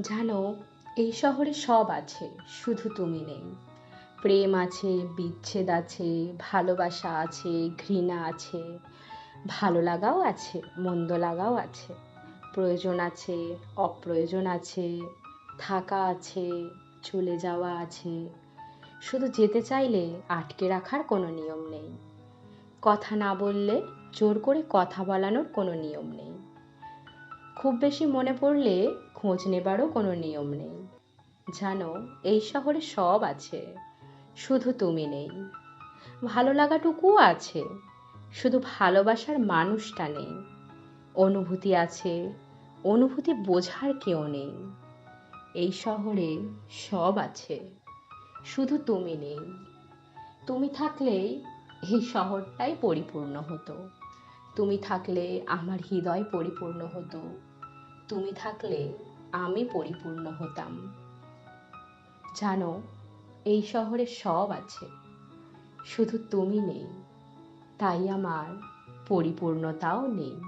জানো, এই শহরে সব আছে, শুধু তুমি নেই। প্রেম আছে, বিচ্ছেদ আছে, ভালোবাসা আছে, ঘৃণা আছে, ভালো লাগাও আছে, মন্দ লাগাও আছে, প্রয়োজন আছে, অপ্রয়োজন আছে, থাকা আছে, চলে যাওয়া আছে। শুধু যেতে চাইলে আটকে রাখার কোনো নিয়ম নেই। কথা না বললে জোর করে কথা বলানোর কোনো নিয়ম নেই। খুব বেশি মনে পড়লে খোঁজ নেবারও কোনো নিয়ম নেই। জানো, এই শহরে সব আছে। শুধু তুমি নেই। ভালো লাগাটুকুও আছে। শুধু ভালোবাসার মানুষটা নেই। অনুভূতি আছে, অনুভূতি বোঝার কেউ নেই। এই শহরে সব আছে। শুধু তুমি নেই। তুমি থাকলেই এই শহরটাই পরিপূর্ণ হতো। তুমি থাকলে আমার হৃদয় পরিপূর্ণ হতো। তুমি থাকলে আমি পরিপূর্ণ হতাম। জানো, এই শহরে সব আছে। শুধু তুমি নেই, তাই আমার পরিপূর্ণতাও নেই।